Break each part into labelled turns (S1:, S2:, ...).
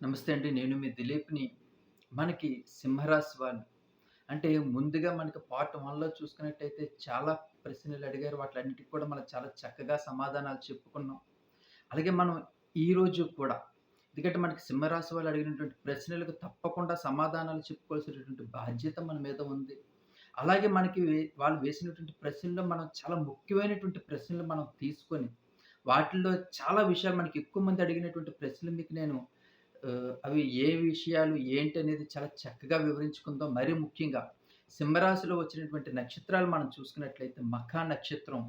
S1: నమస్తే అండి. నేను మీ దిలీప్‌ని. మనకి సింహరాశి వాళ్ళు అంటే ముందుగా మనకి పార్ట్ వన్లో చూసుకున్నట్టయితే చాలా ప్రశ్నలు అడిగారు. వాటిలన్నిటికి కూడా మనం చాలా చక్కగా సమాధానాలు చెప్పుకున్నాం. అలాగే మనం ఈరోజు కూడా ఎందుకంటే మనకి సింహరాశి వాళ్ళు అడిగినటువంటి ప్రశ్నలకు తప్పకుండా సమాధానాలు చెప్పుకోవాల్సినటువంటి బాధ్యత మన మీద ఉంది. అలాగే మనకి వాళ్ళు వేసినటువంటి ప్రశ్నల్లో మనం చాలా ముఖ్యమైనటువంటి ప్రశ్నలు మనం తీసుకొని వాటిల్లో చాలా విషయాలు మనకి ఎక్కువ మంది అడిగినటువంటి ప్రశ్నలు మీకు నేను అవి ఏ విషయాలు ఏంటి అనేది చాలా చక్కగా వివరించుకుందాం. మరీ ముఖ్యంగా సింహరాశిలో వచ్చినటువంటి నక్షత్రాలు మనం చూసుకున్నట్లయితే మఖా నక్షత్రం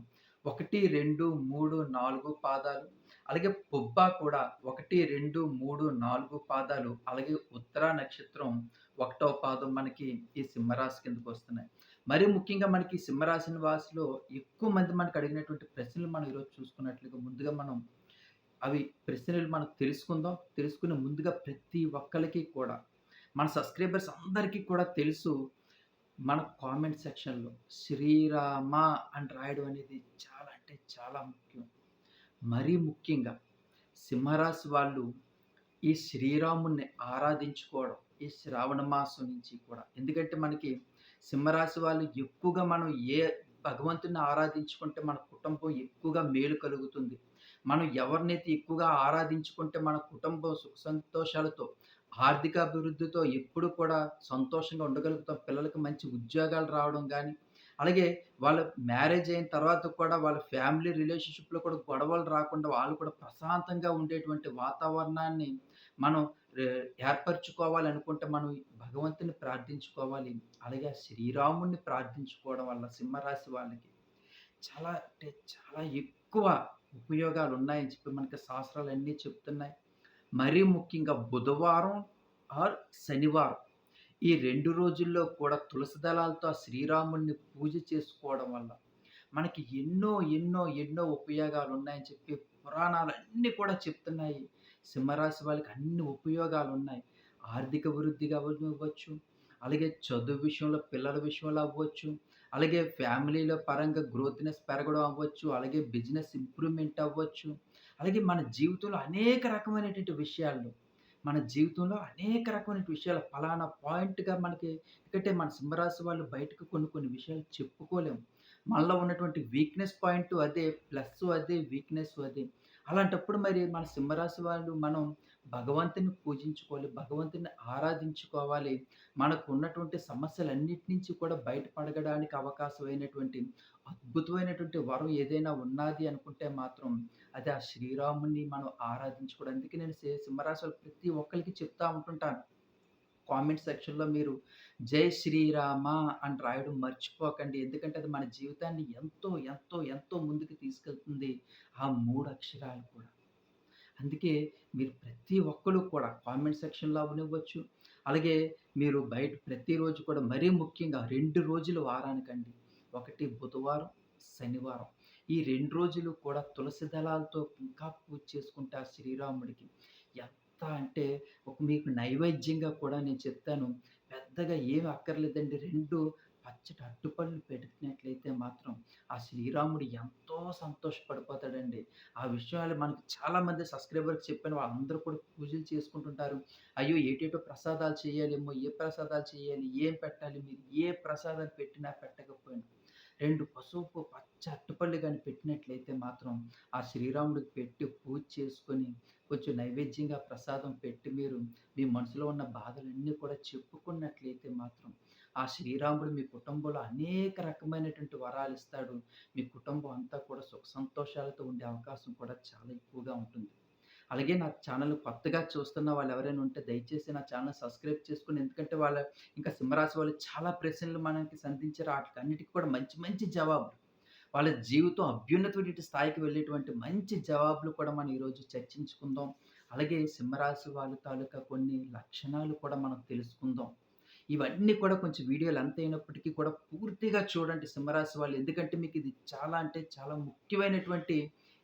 S1: 1, 2, 3, 4 పాదాలు. అలాగే పుబ్బ కూడా 1, 2, 3, 4 పాదాలు. అలాగే ఉత్తర నక్షత్రం ఒకటో పాదం మనకి ఈ సింహరాశి కిందకొస్తున్నాయి. మరి ముఖ్యంగా మనకి సింహరాశి వాసిలో ఎక్కువ మంది మనకు అడిగినటువంటి ప్రశ్నలు మనం ఈరోజు చూసుకున్నట్లుగా ముందుగా మనం అవి ప్రశ్నలు మనం తెలుసుకుందాం. తెలుసుకునే ముందుగా ప్రతి ఒక్కరికి కూడా మన సబ్‌స్క్రైబర్స్ అందరికీ కూడా తెలుసు. మన కామెంట్ సెక్షన్‌లో శ్రీరామ అని రాయడం అనేది చాలా అంటే చాలా ముఖ్యం. మరీ ముఖ్యంగా సింహరాశి వాళ్ళు ఈ శ్రీరాముణ్ణి ఆరాధించుకోవడం ఈ శ్రావణ మాసం నుంచి కూడా. ఎందుకంటే మనకి సింహరాశి వాళ్ళు ఎక్కువగా మనం ఏ భగవంతుని ఆరాధించుకుంటే మన కుటుంబం ఎక్కువగా మేలు కలుగుతుంది. మనం ఎవరినైతే ఎక్కువగా ఆరాధించుకుంటే మన కుటుంబం సుఖ సంతోషాలతో, ఆర్థిక అభివృద్ధితో ఎప్పుడు కూడా సంతోషంగా ఉండగలుగుతాం. పిల్లలకి మంచి ఉద్యోగాలు రావడం కానీ అలాగే వాళ్ళ మ్యారేజ్ అయిన తర్వాత కూడా వాళ్ళ ఫ్యామిలీ రిలేషన్‌షిప్‌లో కూడా గొడవలు రాకుండా వాళ్ళు కూడా ప్రశాంతంగా ఉండేటువంటి వాతావరణాన్ని మనం ఏర్పరచుకోవాలనుకుంటే మనం భగవంతుని ప్రార్థించుకోవాలి. అలాగే శ్రీరాముడిని ప్రార్థించుకోవడం వల్ల సింహరాశి వాళ్ళకి చాలా అంటే చాలా ఎక్కువ ఉపయోగాలు ఉన్నాయని చెప్పి మనకి శాస్త్రాలు అన్నీ చెప్తున్నాయి. మరీ ముఖ్యంగా బుధవారం ఆర్ శనివారం ఈ రెండు రోజుల్లో కూడా తులసి దళాలతో ఆ శ్రీరాముడిని పూజ చేసుకోవడం వల్ల మనకి ఎన్నో, ఎన్నో, ఎన్నో ఉపయోగాలు ఉన్నాయని చెప్పి పురాణాలన్నీ కూడా చెప్తున్నాయి. సింహరాశి వాళ్ళకి అన్ని ఉపయోగాలు ఉన్నాయి ఆర్థిక వృద్ధిగా అవ్వచ్చు, అలాగే చదువు విషయంలో, పిల్లల విషయంలో అవ్వచ్చు, అలాగే ఫ్యామిలీలో పరంగా గ్రోత్‌నెస్ పెరగడం అవ్వచ్చు, అలాగే బిజినెస్ ఇంప్రూవ్‌మెంట్ అవ్వచ్చు, అలాగే మన జీవితంలో అనేక రకమైనటువంటి విషయాల్లో, మన జీవితంలో అనేక రకమైన విషయాలు ఫలానా పాయింట్‌గా మనకి ఎందుకంటే మన సింహరాశి వాళ్ళు బయటకు కొన్ని కొన్ని విషయాలు చెప్పుకోలేము. మనలో ఉన్నటువంటి వీక్‌నెస్ పాయింట్ అదే, ప్లస్ అదే, వీక్‌నెస్ అదే. అలాంటప్పుడు మరి మన సింహరాశి వాళ్ళు మనం భగవంతుని పూజించుకోవాలి. భగవంతుని ఆరాధించుకోవాలి. మనకున్నటువంటి సమస్యలన్నిటి నుంచి కూడా బయటపడగడానికి అవకాశమైనటువంటి అద్భుతమైనటువంటి వరం ఏదైనా ఉన్నాది అనుకుంటే మాత్రం అది ఆ శ్రీరాముని మనం ఆరాధించుకోవడం. అందుకే నేను సింహరాశులు ప్రతి ఒక్కరికి చెప్తా ఉంటుంటాను. కామెంట్ సెక్షన్‌లో మీరు జై శ్రీరామ అని రాయడం మర్చిపోకండి. ఎందుకంటే అది మన జీవితాన్ని ఎంతో, ఎంతో, ఎంతో ముందుకు తీసుకెళ్తుంది. ఆ మూడు అక్షరాలు కూడా. అందుకే మీరు ప్రతి ఒక్కరు కూడా కామెంట్ సెక్షన్‌లో అవ్వనివ్వచ్చు. అలాగే మీరు బయట ప్రతిరోజు కూడా మరీ ముఖ్యంగా రెండు రోజులు వారానికండి. ఒకటి బుధవారం, శనివారం. ఈ రెండు రోజులు కూడా తులసి దళాలతో ఇంకా పూజ చేసుకుంటే ఆ శ్రీరాముడికి ఎంత అంటే ఒక మీకు నైవేద్యంగా కూడా నేను చెప్తాను. పెద్దగా ఏమి అక్కర్లేదండి. రెండు పచ్చటి అరటిపళ్ళు పెట్టినట్లయితే మాత్రం ఆ శ్రీరాముడు ఎంతో సంతోషపడిపోతాడండి. ఆ విషయాలు మనకు చాలామంది సబ్‌స్క్రైబర్‌కి చెప్పాను. వాళ్ళందరూ కూడా పూజలు చేసుకుంటుంటారు. అయ్యో! ఏటేటో ప్రసాదాలు చేయాలేమో, ఏ ప్రసాదాలు చేయాలి, ఏం పెట్టాలి, మీరు ఏ ప్రసాదాలు పెట్టినా పెట్టకపోయినా రెండు పసుపు పచ్చ అరటిపళ్ళు కానీ పెట్టినట్లయితే మాత్రం ఆ శ్రీరాముడికి పెట్టి పూజ చేసుకొని, కొంచెం నైవేద్యంగా ప్రసాదం పెట్టి మీరు మీ మనసులో ఉన్న బాధలన్నీ కూడా చెప్పుకున్నట్లయితే మాత్రం ఆ శ్రీరాముడు మీ కుటుంబంలో అనేక రకమైనటువంటి వరాలిస్తాడు. మీ కుటుంబం అంతా కూడా సుఖ సంతోషాలతో ఉండే అవకాశం కూడా చాలా ఎక్కువగా ఉంటుంది. అలాగే నా ఛానల్ కొత్తగా చూస్తున్న వాళ్ళు ఎవరైనా ఉంటే దయచేసి నా ఛానల్ సబ్‌స్క్రైబ్ చేసుకుని ఎందుకంటే వాళ్ళ ఇంకా సింహరాశి వాళ్ళు చాలా ప్రశ్నలు మనకి సంధించారు. ఆటికన్నిటికి కూడా మంచి మంచి జవాబులు. వాళ్ళ జీవితం అభ్యున్నతమైన స్థాయికి వెళ్ళేటువంటి మంచి జవాబులు కూడా మనం ఈరోజు చర్చించుకుందాం. అలాగే సింహరాశి వాళ్ళ తాలూకా కొన్ని లక్షణాలు కూడా మనం తెలుసుకుందాం. ఇవన్నీ కూడా కొంచెం వీడియోలు అంత అయినప్పటికీ కూడా పూర్తిగా చూడండి సింహరాశి వాళ్ళు. ఎందుకంటే మీకు ఇది చాలా అంటే చాలా ముఖ్యమైనటువంటి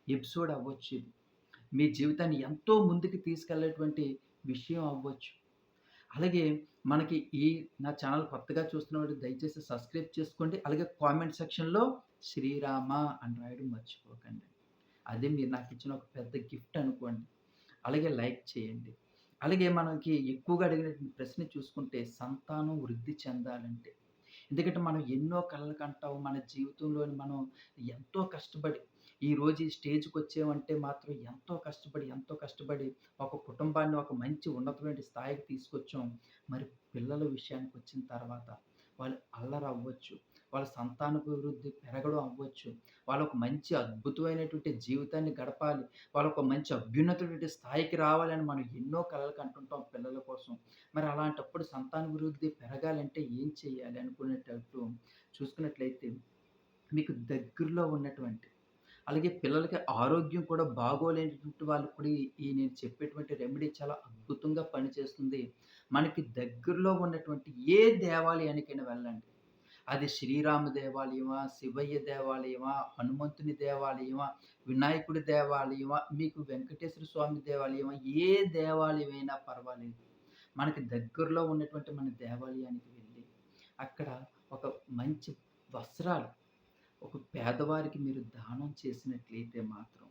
S1: ఎపిసోడ్ అవ్వచ్చు ఇది. మీ జీవితాన్ని ఎంతో ముందుకు తీసుకెళ్ళేటువంటి విషయం అవ్వచ్చు. అలాగే మనకి ఈ నా ఛానల్ కొత్తగా చూస్తున్న దయచేసి సబ్‌స్క్రైబ్ చేసుకోండి. అలాగే కామెంట్ సెక్షన్‌లో శ్రీరామ అని రాయడం మర్చిపోకండి. అదే మీరు నాకు ఇచ్చిన ఒక పెద్ద గిఫ్ట్ అనుకోండి. అలాగే లైక్ చేయండి. అలాగే మనకి ఎక్కువగా అడిగిన ప్రశ్న చూసుకుంటే సంతానం వృద్ధి చెందాలంటే. ఎందుకంటే మనం ఎన్నో కళలు కంటాము మన జీవితంలోని మనం ఎంతో కష్టపడి ఈరోజు ఈ స్టేజ్‌కొచ్చామంటే మాత్రం ఎంతో కష్టపడి, ఎంతో కష్టపడి ఒక కుటుంబాన్ని ఒక మంచి ఉన్నతమైన స్థాయికి తీసుకొచ్చాం. మరి పిల్లల విషయానికి వచ్చిన తర్వాత వాళ్ళు అల్లరవ్వచ్చు. వాళ్ళ సంతానాభివృద్ధి పెరగడం అవ్వచ్చు. వాళ్ళొక మంచి అద్భుతమైనటువంటి జీవితాన్ని గడపాలి. వాళ్ళొక మంచి అభ్యున్నతటువంటి స్థాయికి రావాలని మనం ఎన్నో కలలు కంటుంటాం పిల్లల కోసం. మరి అలాంటప్పుడు సంతానాభివృద్ధి పెరగాలంటే ఏం చేయాలి అనుకునేటట్టు చూసుకున్నట్లయితే మీకు దగ్గరలో ఉన్నటువంటి అలాగే పిల్లలకి ఆరోగ్యం కూడా బాగోలేనటువంటి వాళ్ళకి కూడా ఈ నేను చెప్పేటువంటి రెమెడీ చాలా అద్భుతంగా పనిచేస్తుంది. మనకి దగ్గరలో ఉన్నటువంటి ఏ దేవాలయానికైనా వెళ్ళండి. అది శ్రీరామ దేవాలయమా, శివయ్య దేవాలయమా, హనుమంతుని దేవాలయమా, వినాయకుడి దేవాలయమా, మీకు వెంకటేశ్వర స్వామి దేవాలయమా, ఏ దేవాలయమైనా పర్వాలేదు. మనకి దగ్గరలో ఉన్నటువంటి మన దేవాలయానికి వెళ్ళి, అక్కడ ఒక మంచి వస్త్రాలు ఒక పేదవారికి మీరు దానం చేసినట్లయితే మాత్రం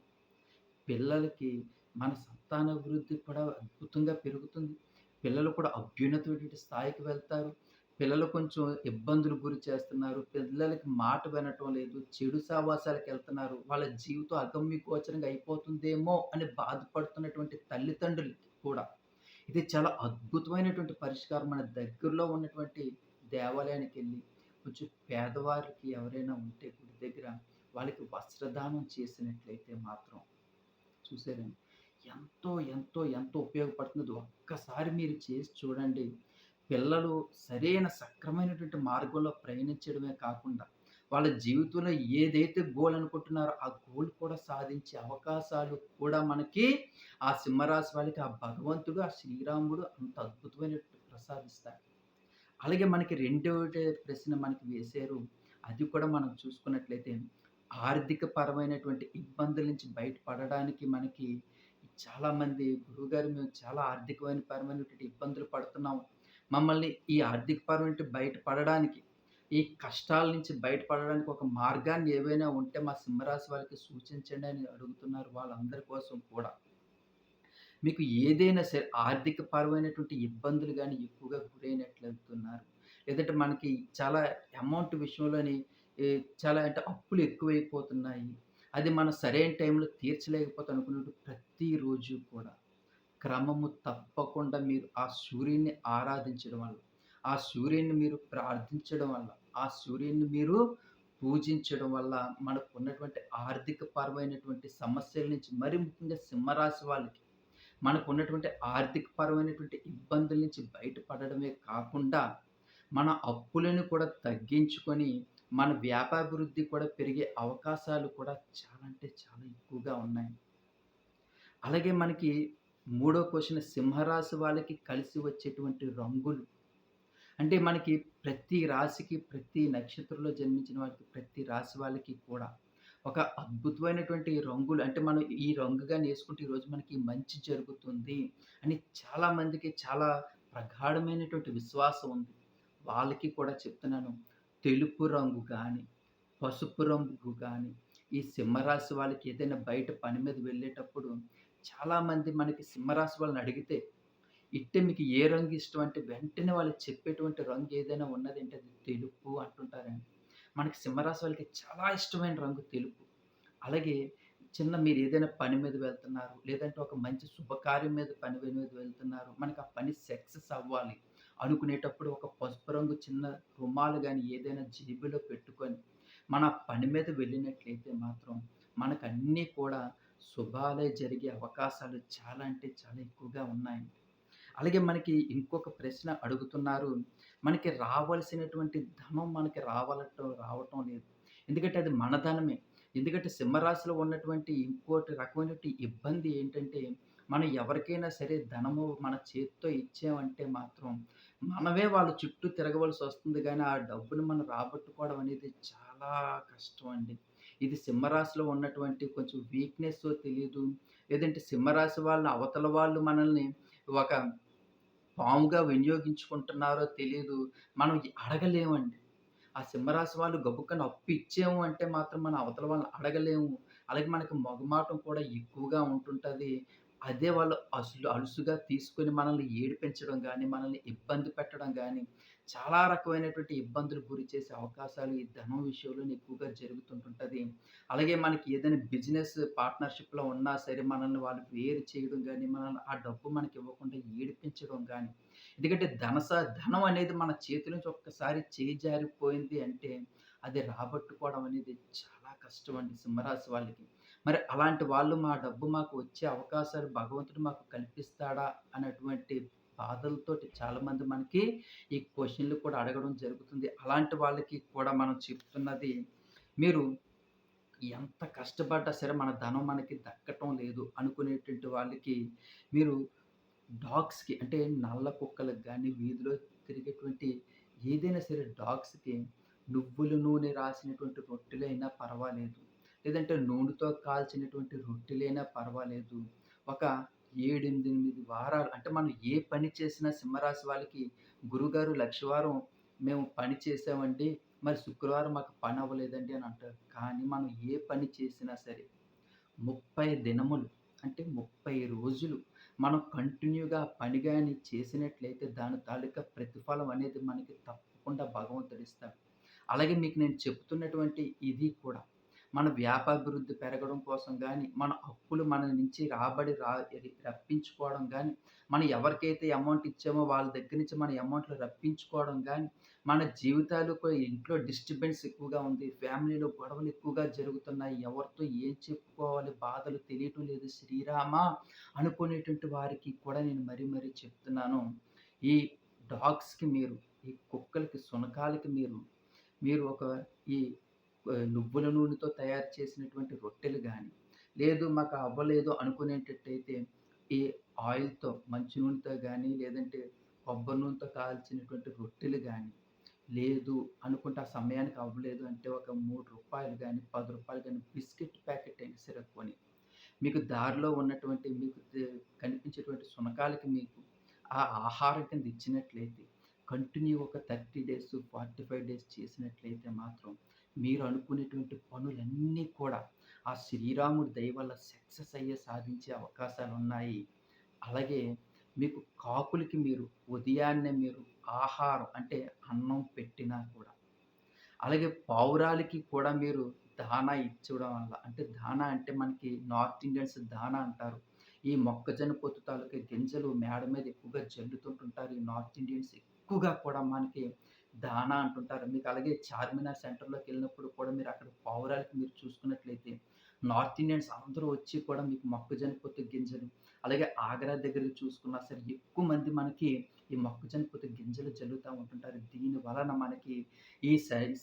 S1: పిల్లలకి మన సంతానాభివృద్ధి కూడా అద్భుతంగా పెరుగుతుంది. పిల్లలు కూడా అభ్యున్నతమైనటువంటి స్థాయికి వెళ్తారు. పిల్లలు కొంచెం ఇబ్బందులు గురి చేస్తున్నారు. పిల్లలకి మాట వినటం లేదు. చెడు సావాసాలకు వెళ్తున్నారు వాళ్ళ జీవితం అగమ్యగోచరంగా అయిపోతుందేమో అని బాధపడుతున్నటువంటి తల్లిదండ్రులకి కూడా ఇది చాలా అద్భుతమైనటువంటి పరిష్కారం. మన దగ్గరలో ఉన్నటువంటి దేవాలయానికి వెళ్ళి కొంచెం పేదవారికి ఎవరైనా ఉంటే గుడి దగ్గర వాళ్ళకి వస్త్రదానం చేసినట్లయితే మాత్రం చూసారండి ఎంతో, ఎంతో, ఎంతో ఉపయోగపడుతుంది. ఒక్కసారి మీరు చేసి చూడండి. పిల్లలు సరైన సక్రమైనటువంటి మార్గంలో ప్రయాణించడమే కాకుండా, వాళ్ళ జీవితంలో ఏదైతే గోల్ అనుకుంటున్నారో, ఆ గోల్ కూడా సాధించే అవకాశాలు కూడా మనకి ఆ సింహరాశి వాళ్ళకి ఆ భగవంతుడు, ఆ శ్రీరాముడు అంత అద్భుతమైన ప్రసాదిస్తాడు. అలాగే మనకి రెండో ప్రశ్న మనకి వేశారు. అది కూడా మనం చూసుకున్నట్లయితే ఆర్థిక పరమైనటువంటి ఇబ్బందుల నుంచి బయటపడడానికి మనకి చాలామంది గురువుగారు మేము చాలా ఆర్థికమైన పరమైనటువంటి ఇబ్బందులు పడుతున్నాం. మమ్మల్ని ఈ ఆర్థిక పరమైన బయట ఈ కష్టాల నుంచి బయటపడడానికి ఒక మార్గాన్ని ఏవైనా ఉంటే మా సింహరాశి వాళ్ళకి సూచించండి అని అడుగుతున్నారు. వాళ్ళందరి కోసం కూడా. మీకు ఏదైనా సరే ఆర్థిక పరమైనటువంటి ఇబ్బందులు కానీ ఎక్కువగా గురైనట్లవుతున్నారు. లేదంటే మనకి చాలా అమౌంట్ విషయంలోని చాలా అంటే అప్పులు ఎక్కువైపోతున్నాయి. అది మనం సరైన టైంలో తీర్చలేకపోతే అనుకున్నట్టు ప్రతిరోజు కూడా క్రమము తప్పకుండా మీరు ఆ సూర్యుడిని ఆరాధించడం వల్ల, ఆ సూర్యుడిని మీరు ప్రార్థించడం వల్ల, ఆ సూర్యుడిని మీరు పూజించడం వల్ల మనకున్నటువంటి ఆర్థిక పరమైనటువంటి సమస్యల నుంచి మరి ముఖ్యంగా సింహరాశి వాళ్ళకి మనకున్నటువంటి ఆర్థిక పరమైనటువంటి ఇబ్బందుల నుంచి బయటపడడమే కాకుండా, మన అప్పులను కూడా తగ్గించుకొని, మన వ్యాపాభివృద్ధి కూడా పెరిగే అవకాశాలు కూడా చాలా అంటే చాలా ఎక్కువగా ఉన్నాయి. అలాగే మనకి మూడో క్వశ్చన్ సింహరాశి వాళ్ళకి కలిసి వచ్చేటువంటి రంగులు. అంటే మనకి ప్రతి రాశికి, ప్రతి నక్షత్రంలో జన్మించిన వారికి, ప్రతి రాశి వాళ్ళకి కూడా ఒక అద్భుతమైనటువంటి రంగులు అంటే మనం ఈ రంగుగా వేసుకుంటే ఈరోజు మనకి మంచి జరుగుతుంది అని చాలామందికి చాలా ప్రగాఢమైనటువంటి విశ్వాసం ఉంది. వాళ్ళకి కూడా చెప్తున్నాను. తెలుపు రంగు కానీ పసుపు రంగు కానీ ఈ సింహరాశి వాళ్ళకి ఏదైనా బయట పని మీద వెళ్ళేటప్పుడు చాలామంది మనకి సింహరాశి వాళ్ళని అడిగితే, ఇట్టే మీకు ఏ రంగు ఇష్టం అంటే వెంటనే వాళ్ళు చెప్పేటువంటి రంగు ఏదైనా ఉన్నదంటే అది తెలుపు అంటుంటారండి. మనకి సింహరాశి వాళ్ళకి చాలా ఇష్టమైన రంగు తెలుపు. అలాగే చిన్న మీరు ఏదైనా పని మీద వెళ్తున్నారు, లేదంటే ఒక మంచి శుభకార్యం మీద పని మీద వెళ్తున్నారు. మనకు ఆ పని సక్సెస్ అవ్వాలి అనుకునేటప్పుడు ఒక పసుపు రంగు చిన్న రుమాలు కానీ ఏదైనా జేబులో పెట్టుకొని, మన పని మీద వెళ్ళినట్లయితే మాత్రం మనకు అన్నీ కూడా శుభాలే జరిగే అవకాశాలు చాలా అంటే చాలా ఎక్కువగా ఉన్నాయండి. అలాగే మనకి ఇంకొక ప్రశ్న అడుగుతున్నారు. మనకి రావాల్సినటువంటి ధనం మనకి రావాలటం రావటం లేదు. ఎందుకంటే అది మన ధనమే. ఎందుకంటే సింహరాశిలో ఉన్నటువంటి ఇంకోటి రకమైనటువంటి ఇబ్బంది ఏంటంటే, మనం ఎవరికైనా సరే ధనము మన చేత్తో ఇచ్చామంటే మాత్రం, మనమే వాళ్ళ చుట్టూ తిరగవలసి వస్తుంది కానీ ఆ డబ్బును మనం రాబట్టుకోవడం అనేది చాలా కష్టం అండి. ఇది సింహరాశిలో ఉన్నటువంటి కొంచెం వీక్నెస్ తెలియదు లేదంటే సింహరాశి వాళ్ళ అవతల వాళ్ళు మనల్ని ఒక పాముగా వినియోగించుకుంటున్నారో తెలియదు మనం అడగలేమండి. ఆ సింహరాశి వాళ్ళు గబుక్కన అప్పు ఇచ్చాము అంటే మాత్రం మనం అవతల వాళ్ళని అడగలేము. అలాగే మనకి మొగమాటం కూడా ఎక్కువగా ఉంటుంటుంది అదే వాళ్ళు అసలు అలుసుగా తీసుకొని మనల్ని ఏడిపించడం కానీ మనల్ని ఇబ్బంది పెట్టడం కానీ చాలా రకమైనటువంటి ఇబ్బందులు గురి చేసే అవకాశాలు ఈ ధనం విషయంలోనే ఎక్కువగా జరుగుతుంటుంటుంది అలాగే మనకి ఏదైనా బిజినెస్ పార్ట్నర్‌షిప్‌లో ఉన్నా సరే మనల్ని వాళ్ళు వేరు చేయడం కానీ మనల్ని ఆ డబ్బు మనకి ఇవ్వకుండా ఏడిపించడం కానీ ఎందుకంటే ధనస ధనం అనేది మన చేతి నుంచి ఒక్కసారి చేయి జారిపోయింది అంటే, అది రాబట్టుకోవడం అనేది చాలా కష్టం అండి సింహరాశి వాళ్ళకి. మరి అలాంటి వాళ్ళు మా డబ్బు మాకు వచ్చే అవకాశాలు భగవంతుడు మాకు కల్పిస్తాడా అనేటువంటి బాధలతోటి చాలామంది మనకి ఈ క్వశ్చన్లు కూడా అడగడం జరుగుతుంది. అలాంటి వాళ్ళకి కూడా మనం చెప్తున్నది మీరు ఎంత కష్టపడ్డా సరే మన ధనం మనకి దక్కటం లేదు అనుకునేటువంటి వాళ్ళకి మీరు డాగ్స్‌కి అంటే నల్ల కుక్కలకు కానీ వీధిలో తిరిగేటువంటి ఏదైనా సరే డాగ్స్‌కి నువ్వుల నూనె రాసినటువంటి రొట్టెలైనా పర్వాలేదు. లేదంటే నూనెతో కాల్చినటువంటి రొట్టెలైనా పర్వాలేదు. ఒక 7, 8 వారాలు అంటే మనం ఏ పని చేసినా సింహరాశి వాళ్ళకి గురుగారు లక్షవారం మేము పని చేసామండి. మరి శుక్రవారం మాకు పని అవ్వలేదండి అని అంటారు. కానీ మనం ఏ పని చేసినా సరే 30 దినములు అంటే 30 రోజులు మనం కంటిన్యూగా పని కానీ చేసినట్లయితే దాని తాలూకా ప్రతిఫలం అనేది మనకి తప్పకుండా భగవంతుడిస్తాడు. అలాగే మీకు నేను చెప్తున్నటువంటి ఇది కూడా మన వ్యాపాభివృద్ధి పెరగడం కోసం కానీ మన అప్పులు మన నుంచి రాబడి రా రప్పించుకోవడం కానీ మనం ఎవరికైతే అమౌంట్ ఇచ్చామో వాళ్ళ దగ్గర నుంచి మన అమౌంట్‌లు రప్పించుకోవడం కానీ మన జీవితాలకు ఇంట్లో డిస్టర్బెన్స్ ఎక్కువగా ఉంది. ఫ్యామిలీలో గొడవలు ఎక్కువగా జరుగుతున్నాయి. ఎవరితో ఏం చెప్పుకోవాలి బాధలు తెలియటం లేదు. శ్రీరామ అనుకునేటువంటి వారికి కూడా నేను మరీ మరీ చెప్తున్నాను. ఈ డాగ్స్‌కి మీరు, ఈ కుక్కలకి, సునకాలకి మీరు, మీరు ఒక ఈ నువ్వుల నూనెతో తయారు చేసినటువంటి రొట్టెలు కానీ లేదు మాకు అవ్వలేదు అనుకునేటట్టయితే ఈ ఆయిల్‌తో మంచి నూనెతో కానీ లేదంటే కొబ్బరి నూనెతో కాల్చినటువంటి రొట్టెలు కానీ లేదు అనుకుంటే ఆ సమయానికి అవ్వలేదు అంటే ఒక మూడు రూపాయలు కానీ పది రూపాయలు కానీ బిస్కెట్ ప్యాకెట్ అయినా సరే కొని, మీకు దారిలో ఉన్నటువంటి మీకు కనిపించేటువంటి సునకాలకి మీకు ఆ ఆహారం కింద ఇచ్చినట్లయితే కంటిన్యూ ఒక 30 డేస్, 45 డేస్ చేసినట్లయితే మాత్రం మీరు అనుకునేటువంటి పనులన్నీ కూడా ఆ శ్రీరాముడి దయ వల్ల సక్సెస్ అయ్యే సాధించే అవకాశాలు ఉన్నాయి అలాగే మీకు కాకులకి మీరు ఉదయాన్నే మీరు ఆహారం అంటే అన్నం పెట్టినా కూడా అలాగే పావురాలకి కూడా మీరు దానా ఇచ్చడం వల్ల అంటే దానా అంటే మనకి నార్త్ ఇండియన్స్ దానా అంటారు. ఈ మొక్కజొన్న పొత్తు తాలూకా గింజలు మేడ మీద ఎక్కువగా జల్లుతుంటుంటారు. ఈ నార్త్ ఇండియన్స్ ఎక్కువగా కూడా మనకి దానా అంటుంటారు. మీకు అలాగే చార్మినార్ సెంటర్లోకి వెళ్ళినప్పుడు కూడా మీరు అక్కడ పావురాలకి మీరు చూసుకున్నట్లయితే నార్త్ ఇండియన్స్ అందరూ వచ్చి కూడా మీకు మొక్కజొన్న పొత్తు గింజలు, అలాగే ఆగ్రా దగ్గర చూసుకున్నా సరే ఎక్కువ మంది మనకి ఈ మొక్కజొన్న పొత్తు గింజలు జల్లుతూ ఉంటుంటారు. దీని వలన మనకి ఈ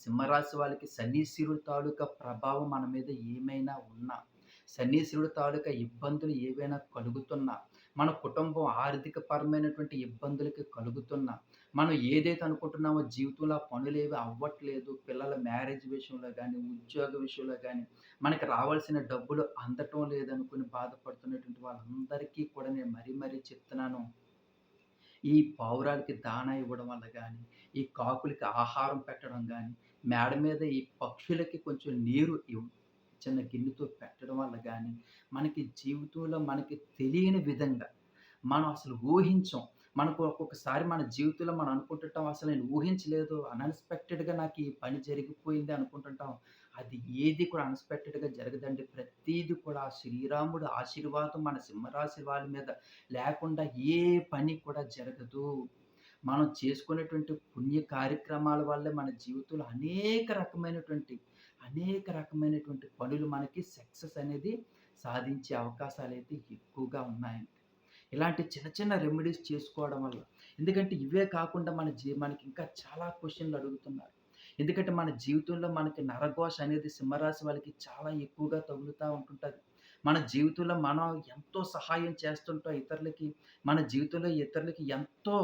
S1: సింహరాశి వాళ్ళకి శనీశ్వరుడు తాలూకా ప్రభావం మన మీద ఏమైనా ఉన్నా, శనీశ్వరుడు తాలూకా ఇబ్బందులు ఏవైనా కలుగుతున్నా, మన కుటుంబం ఆర్థిక పరమైనటువంటి ఇబ్బందులకి కలుగుతున్నా, మనం ఏదైతే అనుకుంటున్నామో జీవితంలో ఆ పనులేవి అవ్వట్లేదు. పిల్లల మ్యారేజ్ విషయంలో కానీ ఉద్యోగ విషయంలో కానీ మనకి రావాల్సిన డబ్బులు అందటం లేదనుకుని బాధపడుతున్నటువంటి వాళ్ళందరికీ కూడా నేను మరీ మరీ చెప్తున్నాను. ఈ పావురాలకి దానా ఇవ్వడం వల్ల కానీ ఈ కాకులకి ఆహారం పెట్టడం కానీ మేడ మీద ఈ పక్షులకి కొంచెం నీరు చిన్న గిన్నెతో పెట్టడం వల్ల కానీ మనకి జీవితంలో మనకి తెలియని విధంగా మనం అసలు ఊహించం. మనకు ఒక్కొక్కసారి మన జీవితంలో మనం అనుకుంటుంటాం అసలు నేను ఊహించలేదు. అన్‌ఎక్స్‌పెక్టెడ్‌గా నాకు ఈ పని జరిగిపోయింది అనుకుంటుంటాం. అది ఏది కూడా అన్‌ఎక్స్‌పెక్టెడ్‌గా జరగదండి. ప్రతీది కూడా శ్రీరాముడు ఆశీర్వాదం మన సింహరాశి వాళ్ళ మీద లేకుండా ఏ పని కూడా జరగదు. మనం చేసుకునేటువంటి పుణ్య కార్యక్రమాల వల్లే మన జీవితంలో అనేక రకమైనటువంటి, అనేక రకమైనటువంటి పనులు మనకి సక్సెస్ అనేది సాధించే అవకాశాలు అయితే ఎక్కువగా ఉన్నాయండి. ఇలాంటి చిన్న చిన్న రెమెడీస్ చేసుకోవడం వల్ల ఎందుకంటే ఇవే కాకుండా మన జీ మనకి ఇంకా చాలా క్వశ్చన్లు అడుగుతున్నారు. ఎందుకంటే మన జీవితంలో మనకి నరఘోష అనేది సింహరాశి వాళ్ళకి చాలా ఎక్కువగా తగులుతూ ఉంటుంటుంది మన జీవితంలో మనం ఎంతో సహాయం చేస్తుంటాం ఇతరులకి. మన జీవితంలో ఇతరులకి ఎంతో,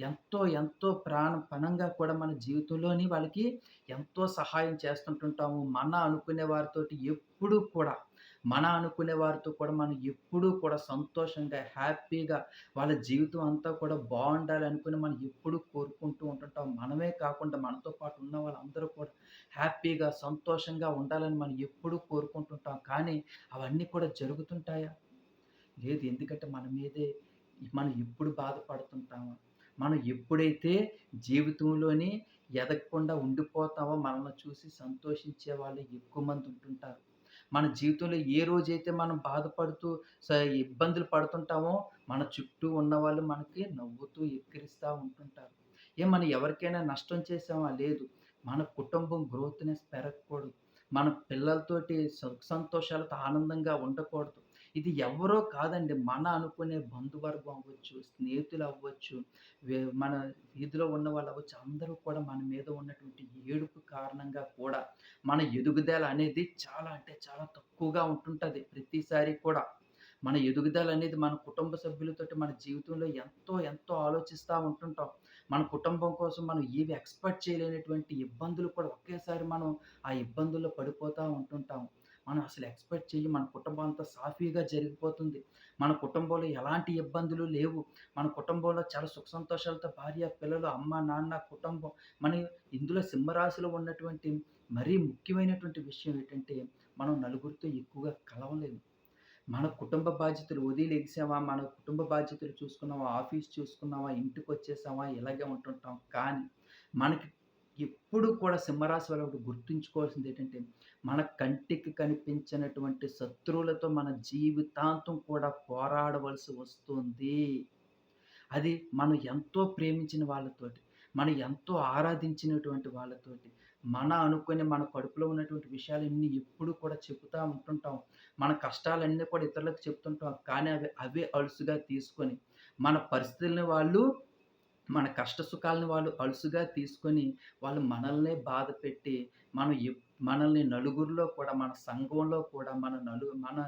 S1: ఎంతో, ఎంతో ప్రాణ పణంగా కూడా మన జీవితంలోని వాళ్ళకి ఎంతో సహాయం చేస్తుంటుంటాము. మన అనుకునే వారితోటి ఎప్పుడూ కూడా మన అనుకునే వారితో కూడా మనం ఎప్పుడూ కూడా సంతోషంగా, హ్యాపీగా వాళ్ళ జీవితం అంతా కూడా బాగుండాలి అనుకుని మనం ఎప్పుడూ కోరుకుంటూ ఉంటుంటాం. మనమే కాకుండా మనతో పాటు ఉన్న వాళ్ళందరూ కూడా హ్యాపీగా, సంతోషంగా ఉండాలని మనం ఎప్పుడూ కోరుకుంటుంటాం. కానీ అవన్నీ కూడా జరుగుతుంటాయా? లేదు ఎందుకంటే మన మీదే మనం ఎప్పుడు బాధపడుతుంటామో, మనం ఎప్పుడైతే జీవితంలోని ఎదగకుండా ఉండిపోతామో మనల్ని చూసి సంతోషించే వాళ్ళు ఎక్కువ మంది ఉంటుంటారు. మన జీవితంలో ఏ రోజైతే మనం బాధపడుతూ స ఇబ్బందులు పడుతుంటామో, మన చుట్టూ ఉన్నవాళ్ళు మనకి నవ్వుతూ ఎక్కిరిస్తూ ఉంటుంటారు. ఏ మనం ఎవరికైనా నష్టం చేసామా లేదు. మన కుటుంబం గ్రోత్‌నెస్ పెరగకూడదు. మన పిల్లలతోటి సుఖ సంతోషాలతో ఆనందంగా ఉండకూడదు. ఇది ఎవరో కాదండి. మన అనుకునే బంధువర్గం అవ్వచ్చు, స్నేహితులు అవ్వచ్చు, మన వీధిలో ఉన్న వాళ్ళు అవ్వచ్చు. అందరూ కూడా మన మీద ఉన్నటువంటి ఏడుపు కారణంగా కూడా మన ఎదుగుదల అనేది చాలా అంటే చాలా తక్కువగా ఉంటుంటుంది ప్రతిసారి కూడా. మన ఎదుగుదల అనేది మన కుటుంబ సభ్యులతోటి మన జీవితంలో ఎంతో ఎంతో ఆలోచిస్తూ ఉంటుంటాం. మన కుటుంబం కోసం మనం ఏవి ఎక్స్‌పెక్ట్ చేయలేనటువంటి ఇబ్బందులు కూడా ఒకేసారి మనం ఆ ఇబ్బందుల్లో పడిపోతూ ఉంటుంటాం. మనం అసలు ఎక్స్‌పెక్ట్ చేయి మన కుటుంబం అంతా సాఫీగా జరిగిపోతుంది. మన కుటుంబంలో ఎలాంటి ఇబ్బందులు లేవు. మన కుటుంబంలో చాలా సుఖ సంతోషాలతో భార్య, పిల్లలు, అమ్మ, నాన్న, కుటుంబం మన ఇందులో సింహరాశిలో ఉన్నటువంటి మరీ ముఖ్యమైనటువంటి విషయం ఏంటంటే, మనం నలుగురితో ఎక్కువగా కలవలేము. మన కుటుంబ బాధ్యతలు ఉదయం మన కుటుంబ బాధ్యతలు చూసుకున్నామా, ఆఫీస్ చూసుకున్నామా, ఇంటికొచ్చేసామా ఇలాగే ఉంటుంటాం. కానీ మనకి ఎప్పుడు కూడా సింహరాశి వాళ్ళు ఒకటి గుర్తుంచుకోవాల్సింది ఏంటంటే, మన కంటికి కనిపించినటువంటి శత్రువులతో మన జీవితాంతం కూడా పోరాడవలసి వస్తుంది. అది మనం ఎంతో ప్రేమించిన వాళ్ళతోటి, మనం ఎంతో ఆరాధించినటువంటి వాళ్ళతోటి, మన అనుకుని మన కడుపులో ఉన్నటువంటి విషయాలన్నీ ఎప్పుడు కూడా చెబుతూ ఉంటుంటాం. మన కష్టాలన్నీ కూడా ఇతరులకు చెప్తుంటాం. కానీ అవి అవే అలుసుగా తీసుకొని, మన పరిస్థితులని వాళ్ళు మన కష్ట సుఖాలను వాళ్ళు అలుసుగా తీసుకొని, వాళ్ళు మనల్నే బాధపెట్టి, మనం మనల్ని నలుగురిలో కూడా, మన సంఘంలో కూడా, మన నలు మన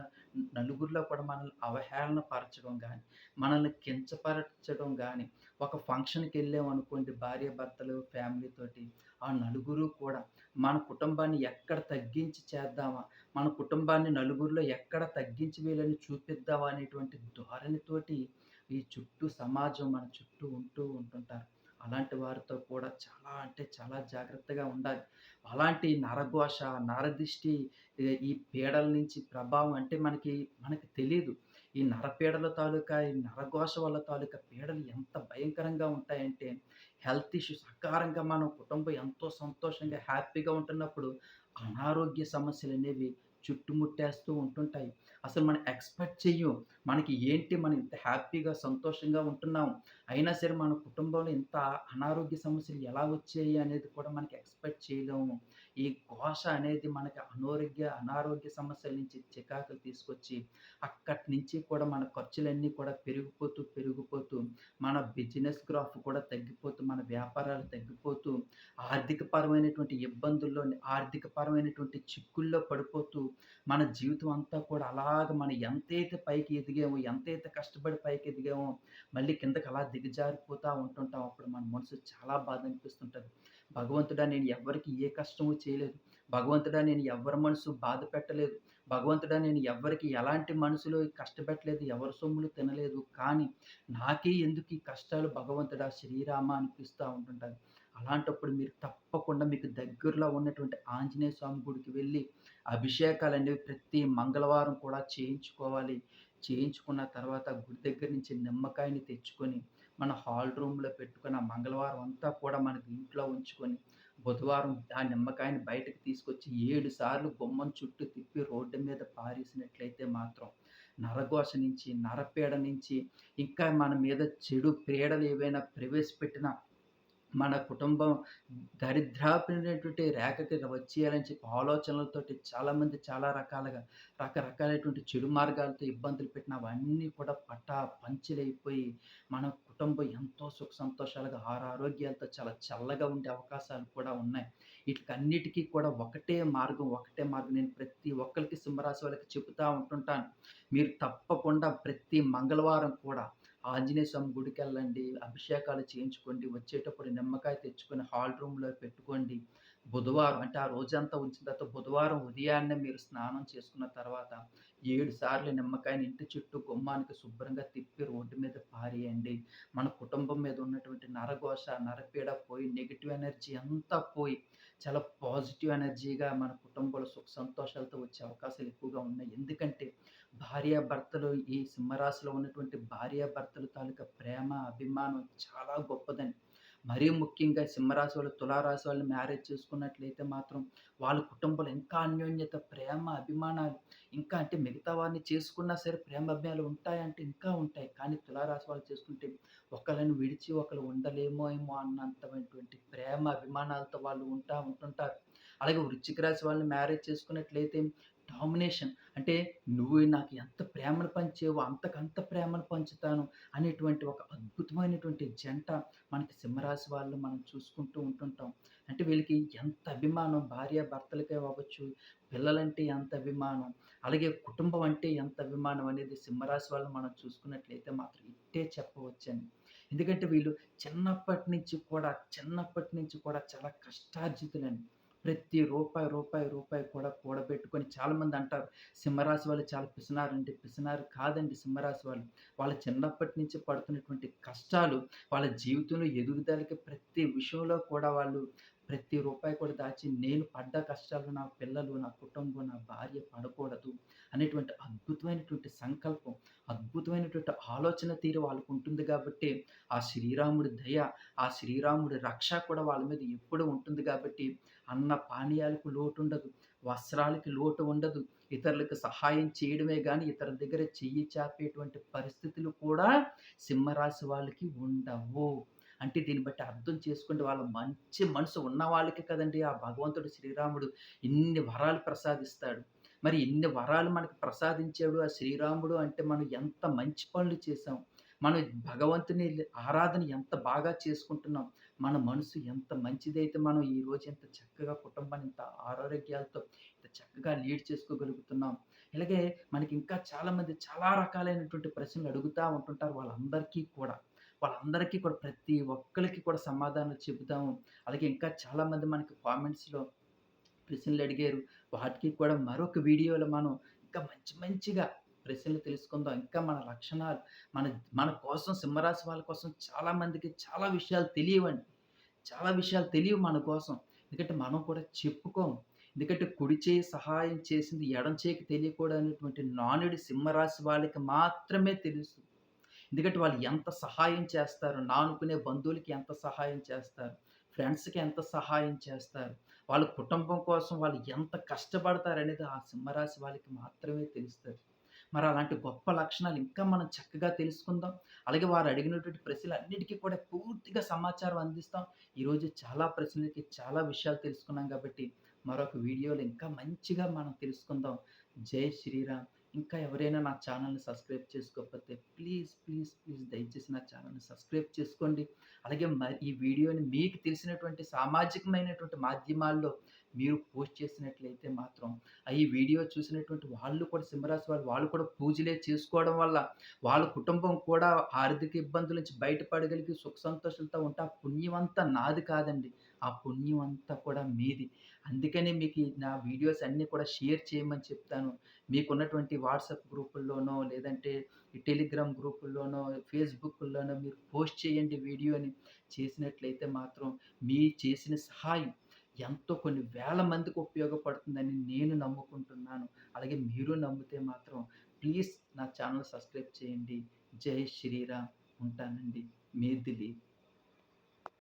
S1: నలుగురిలో కూడా మనల్ని అవహేళన పరచడం కానీ మనల్ని కించపరచడం కానీ ఒక ఫంక్షన్కి వెళ్ళామనుకోండి భార్యాభర్తలు ఫ్యామిలీతోటి, ఆ నలుగురు కూడా మన కుటుంబాన్ని ఎక్కడ తగ్గించి చేద్దామా, మన కుటుంబాన్ని నలుగురిలో ఎక్కడ తగ్గించి వీళ్ళని చూపిద్దామా అనేటువంటి ధోరణితోటి ఈ చుట్టూ సమాజం మన చుట్టూ ఉంటూ ఉంటుంటారు. అలాంటి వారితో కూడా చాలా అంటే చాలా జాగ్రత్తగా ఉండాలి. అలాంటి నరఘోష, నరదిష్టి ఈ పీడల నుంచి ప్రభావం అంటే మనకి మనకి తెలియదు ఈ నరపీడల తాలూకా ఈ నరఘోష వల్ల తాలూకా పీడలు ఎంత భయంకరంగా ఉంటాయంటే, హెల్త్ ఇష్యూస్ అకారంగా మనం కుటుంబం ఎంతో సంతోషంగా, హ్యాపీగా ఉంటున్నప్పుడు అనారోగ్య సమస్యలు అనేవి చుట్టుముట్టేస్తూ ఉంటుంటాయి. అసలు మనం ఎక్స్‌పెక్ట్ చెయ్యం. మనకి ఏంటి మనం ఇంత హ్యాపీగా, సంతోషంగా ఉంటున్నాం. అయినా సరే మన కుటుంబంలో ఇంత అనారోగ్య సమస్యలు ఎలా వచ్చాయి అనేది కూడా మనకి ఎక్స్‌పెక్ట్ చేయలేము. ఈ ఘోష అనేది మనకి అనారోగ్య అనారోగ్య సమస్యల నుంచి చికాకులు తీసుకొచ్చి, అక్కడి నుంచి కూడా మన ఖర్చులన్నీ కూడా పెరిగిపోతూ, పెరిగిపోతూ మన బిజినెస్ గ్రాఫ్ కూడా తగ్గిపోతూ, మన వ్యాపారాలు తగ్గిపోతూ, ఆర్థిక పరమైనటువంటి ఆర్థికపరమైనటువంటి ఆర్థిక పరమైనటువంటి చిక్కుల్లో పడిపోతూ, మన జీవితం అంతా కూడా అలాగ మనం ఎంతైతే పైకి ఎదిగామో, ఎంతైతే కష్టపడి పైకి ఎదిగామో, మళ్ళీ కిందకి అలా దిగజారిపోతూ ఉంటుంటాం. అప్పుడు మన మనసు చాలా బాధ అనిపిస్తుంటుంది భగవంతుడా నేను ఎవరికి ఏ కష్టము చేయలేదు. భగవంతుడా నేను ఎవరి మనసు బాధ పెట్టలేదు. భగవంతుడా నేను ఎవరికి ఎలాంటి మనసులో కష్టపెట్టలేదు. ఎవరి సొమ్ములు తినలేదు. కానీ నాకే ఎందుకు ఈ కష్టాలు భగవంతుడా శ్రీరామ అనిపిస్తూ ఉంటుంటుంది అలాంటప్పుడు మీరు తప్పకుండా మీకు దగ్గరలో ఉన్నటువంటి ఆంజనేయ స్వామి గుడికి వెళ్ళి అభిషేకాలు అనేవి ప్రతి మంగళవారం కూడా చేయించుకోవాలి. చేయించుకున్న తర్వాత గుడి దగ్గర నుంచి నిమ్మకాయని తెచ్చుకొని, మన హాల్ రూమ్‌లో పెట్టుకున్న మంగళవారం అంతా కూడా మనకు ఇంట్లో ఉంచుకొని, బుధవారం ఆ నిమ్మకాయని బయటకు తీసుకొచ్చి ఏడు సార్లు బొమ్మను చుట్టూ తిప్పి రోడ్డు మీద పారేసినట్లయితే మాత్రం నరఘోష నుంచి, నరపీడ నుంచి, ఇంకా మన మీద చెడు పీడలు ఏవైనా ప్రవేశపెట్టినా మన కుటుంబం దరిద్రాపినటువంటి రేఖకి వచ్చేయాలని చెప్పి ఆలోచనలతోటి చాలామంది చాలా రకాలుగా రకరకాలైనటువంటి చెడు మార్గాలతో ఇబ్బందులు పెట్టిన అవన్నీ కూడా పట్టా పంచలైపోయి మన కుటుంబం ఎంతో సుఖ సంతోషాలుగా ఆరోగ్యాలతో చాలా చల్లగా ఉండే అవకాశాలు కూడా ఉన్నాయి. వీటికన్నిటికీ కూడా ఒకటే మార్గం, ఒకటే మార్గం నేను ప్రతి ఒక్కరికి సింహరాశి వాళ్ళకి చెబుతూ ఉంటుంటాను. మీరు తప్పకుండా ప్రతి మంగళవారం కూడా ఆంజనేయ స్వామి గుడికెళ్ళండి. అభిషేకాలు చేయించుకోండి. వచ్చేటప్పుడు నిమ్మకాయ తెచ్చుకొని హాల్ రూమ్‌లో పెట్టుకోండి. బుధవారం అంటే ఆ రోజంతా ఉంచిన తర్వాత బుధవారం ఉదయాన్నే మీరు స్నానం చేసుకున్న తర్వాత ఏడు సార్లు నిమ్మకాయని ఇంటి చుట్టూ గుమ్మానికి శుభ్రంగా తిప్పి రోడ్డు మీద పారేయండి. మన కుటుంబం మీద ఉన్నటువంటి నరఘోష, నరపీడ పోయి నెగిటివ్ ఎనర్జీ అంతా పోయి చాలా పాజిటివ్ ఎనర్జీగా మన కుటుంబంలో సుఖ సంతోషాలతో వచ్చే అవకాశాలు ఎక్కువగా ఉన్నాయి. ఎందుకంటే భార్యాభర్తలు ఈ సింహరాశిలో ఉన్నటువంటి భార్యాభర్తలు తాలూకా ప్రేమ, అభిమానం చాలా గొప్పదని మరీ ముఖ్యంగా సింహరాశి వాళ్ళు, తులారాశి వాళ్ళని మ్యారేజ్ చేసుకున్నట్లయితే మాత్రం వాళ్ళ కుటుంబంలో ఇంకా అన్యోన్యత, ప్రేమ, అభిమానాలు ఇంకా అంటే మిగతా వారిని చేసుకున్నా సరే ప్రేమ అభిమానాలు ఉంటాయంటే ఇంకా ఉంటాయి. కానీ తులారాశి వాళ్ళు చేసుకుంటే ఒకళ్ళని విడిచి ఒకరు ఉండలేమో ఏమో అన్నంతమైనటువంటి ప్రేమ, అభిమానాలతో వాళ్ళు ఉంటా ఉంటుంటారు. అలాగే వృచ్చిక రాశి వాళ్ళని మ్యారేజ్ చేసుకున్నట్లయితే డామినేషన్ అంటే నువ్వు నాకు ఎంత ప్రేమను పంచేవో అంతకంత ప్రేమను పంచుతాను అనేటువంటి ఒక అద్భుతమైనటువంటి జంట మనకి సింహరాశి వాళ్ళు మనం చూసుకుంటూ ఉంటుంటాం. అంటే వీళ్ళకి ఎంత అభిమానం భార్యాభర్తలకే అవ్వచ్చు, పిల్లలంటే ఎంత అభిమానం, అలాగే కుటుంబం అంటే ఎంత అభిమానం అనేది సింహరాశి వాళ్ళు మనం చూసుకున్నట్లయితే మాత్రం ఇట్టే చెప్పవచ్చండి. ఎందుకంటే వీళ్ళు చిన్నప్పటి నుంచి కూడా చిన్నప్పటి నుంచి కూడా చాలా కష్టార్జితులండి. ప్రతి రూపాయి, రూపాయి, రూపాయి కూడా కూడబెట్టుకొని చాలామంది అంటారు సింహరాశి వాళ్ళు చాలా పిసినారంటే పిసినారు కాదండి సింహరాశి వాళ్ళు. వాళ్ళ చిన్నప్పటి నుంచి పడుతున్నటువంటి కష్టాలు వాళ్ళ జీవితంలో ఎదుగుదలకి ప్రతి విషయంలో కూడా వాళ్ళు ప్రతి రూపాయి కూడా దాచి నేను పడ్డ కష్టాలు నా పిల్లలు, నా కుటుంబం, నా భార్య పడకూడదు అనేటువంటి అద్భుతమైనటువంటి సంకల్పం, అద్భుతమైనటువంటి ఆలోచన తీరు వాళ్ళకు ఉంటుంది కాబట్టి ఆ శ్రీరాముడి దయ, ఆ శ్రీరాముడి రక్ష కూడా వాళ్ళ మీద ఎప్పుడూ ఉంటుంది కాబట్టి అన్న పానీయాలకు లోటు ఉండదు వస్త్రాలకి లోటు ఉండదు. ఇతరులకు సహాయం చేయడమే కానీ ఇతరుల దగ్గర చెయ్యి చాపేటువంటి పరిస్థితులు కూడా సింహరాశి వాళ్ళకి ఉండవు. అంటే దీన్ని బట్టి అర్థం చేసుకుంటే వాళ్ళ మంచి మనసు ఉన్న వాళ్ళకి కదండీ ఆ భగవంతుడు శ్రీరాముడు ఇన్ని వరాలు ప్రసాదిస్తాడు. మరి ఇన్ని వరాలు మనకు ప్రసాదించాడు ఆ శ్రీరాముడు అంటే మనం ఎంత మంచి పనులు చేసాం మనం భగవంతుని ఆరాధన ఎంత బాగా చేసుకుంటున్నాం. మన మనసు ఎంత మంచిదైతే మనం ఈరోజు ఇంత చక్కగా కుటుంబాన్ని ఇంత ఆరోగ్యాలతో ఇంత చక్కగా లీడ్ చేసుకోగలుగుతున్నాం. ఇలాగే మనకి ఇంకా చాలామంది చాలా రకాలైనటువంటి ప్రశ్నలు అడుగుతా ఉంటుంటారు వాళ్ళందరికీ కూడా. వాళ్ళందరికీ కూడా ప్రతి ఒక్కరికి కూడా సమాధానాలు చెబుతాము. అలాగే ఇంకా చాలామంది మనకి కామెంట్స్‌లో ప్రశ్నలు అడిగారు. వాటికి కూడా మరొక వీడియోలో మనం ఇంకా మంచి మంచిగా ప్రశ్నలు తెలుసుకుందాం. ఇంకా మన లక్షణాలు మన మన కోసం సింహరాశి వాళ్ళ కోసం చాలామందికి చాలా విషయాలు తెలియవండి. చాలా విషయాలు తెలియవు మన కోసం. ఎందుకంటే మనం కూడా చెప్పుకోము. ఎందుకంటే కుడి చేయి సహాయం చేసింది ఎడమ చేయికి తెలియకూడదు అనేటువంటి నానుడి సింహరాశి వాళ్ళకి మాత్రమే తెలుసు. ఎందుకంటే వాళ్ళు ఎంత సహాయం చేస్తారు. నానుకునే బంధువులకి ఎంత సహాయం చేస్తారు. ఫ్రెండ్స్‌కి ఎంత సహాయం చేస్తారు. వాళ్ళ కుటుంబం కోసం వాళ్ళు ఎంత కష్టపడతారనేది ఆ సింహరాశి వాళ్ళకి మాత్రమే తెలుస్తుంది మరి అలాంటి గొప్ప లక్షణాలు ఇంకా మనం చక్కగా తెలుసుకుందాం. అలాగే వారు అడిగినటువంటి ప్రశ్నలన్నిటికి కూడా పూర్తిగా సమాచారం అందిస్తాం. ఈరోజు చాలా ప్రశ్నలకి చాలా విషయాలు తెలుసుకున్నాం కాబట్టి మరొక వీడియోలో ఇంకా మంచిగా మనం తెలుసుకుందాం. జై శ్రీరామ్. ఇంకా ఎవరైనా నా ఛానల్‌ని సబ్స్క్రైబ్ చేసుకోకపోతే ప్లీజ్, ప్లీజ్, ప్లీజ్ దయచేసి నా ఛానల్‌ని సబ్స్క్రైబ్ చేసుకోండి. అలాగే ఈ వీడియోని మీకు తెలిసినటువంటి సామాజికమైనటువంటి మాధ్యమాల్లో మీరు పోస్ట్ చేసినట్లయితే మాత్రం ఆ ఈ వీడియో చూసినటువంటి వాళ్ళు కూడా సింహరాశి వాళ్ళు, వాళ్ళు కూడా పూజలే చేసుకోవడం వల్ల వాళ్ళ కుటుంబం కూడా ఆర్థిక ఇబ్బందుల నుంచి బయటపడగలిగి సుఖ సంతోషాలతో ఉంటే ఆ పుణ్యం అంతా నాది కాదండి. ఆ పుణ్యం అంతా కూడా మీది. అందుకనే మీకు నా వీడియోస్ అన్నీ కూడా షేర్ చేయమని చెప్తాను. మీకున్నటువంటి వాట్సాప్ గ్రూపుల్లోనో, లేదంటే టెలిగ్రామ్ గ్రూపుల్లోనో, ఫేస్బుక్లోనో మీరు పోస్ట్ చేయండి వీడియోని. చేసినట్లయితే మాత్రం మీ చేసిన సహాయం ఎంతో కొన్ని వేల మందికి ఉపయోగపడుతుందని నేను నమ్ముకుంటున్నాను. అలాగే మీరు నమ్మితే మాత్రం ప్లీజ్ నా ఛానల్ సబ్స్క్రైబ్ చేయండి. జై శ్రీరామ్. ఉంటానండి. మీ దిలీప్.